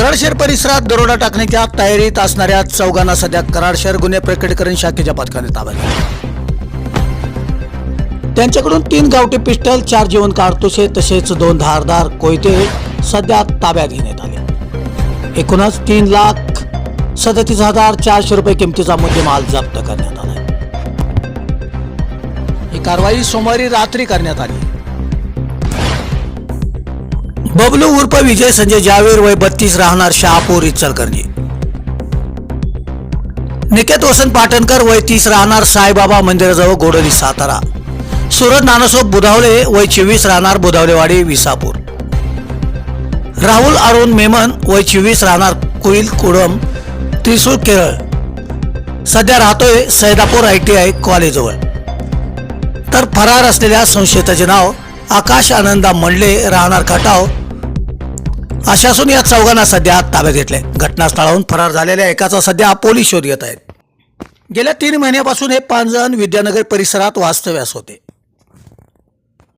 कराडशहर परिसरात दरोडा टाकण्याच्या तयारीत असणाऱ्या चौघांना सध्या कराडशहर गुन्हे प्रकटीकरण शाखेच्या पथकाने ताब्यात त्यांच्याकडून तीन गावठी पिस्टल चार जीवन कारतुसे तसेच दोन धारदार कोयते सध्या ताब्यात घेण्यात आले. एकूणच तीन लाख सदतीस हजार चारशे रुपये किमतीचा मुद्देमाल जप्त करण्यात आला ही कारवाई सोमवारी रात्री करण्यात आली. बबलू उर्फ विजय संजय जावेर वय बत्तीस राहणार शहापूर इचलकरंजी. निकेत वसंत पाटणकर वय तीस राहणार साईबाबा मंदिराजवळ गोडली सातारा. सुरज नानासोब बुधावले वय चोवीस राहणार बुधावलेवाडी विसापूर. राहुल अरुण मेमन वय चोवीस राहणार कुईल कुडम त्रिसूळ केरळ. सध्या राहतोय सैदापूर आय टी आय कॉलेजजवळ. तर फरार असलेल्या संशयिताचे नाव आकाश आनंदा मंडले राहणार खटाव अशासून या चौघांना सध्या ताब्यात घेतले घटनास्थळाहून फरार झालेल्या एकाचा सध्या पोलीस शोध घेत आहेत. गेल्या तीन महिन्यापासून हे पाच जण विद्यानगर परिसरात वास्तव्यास होते.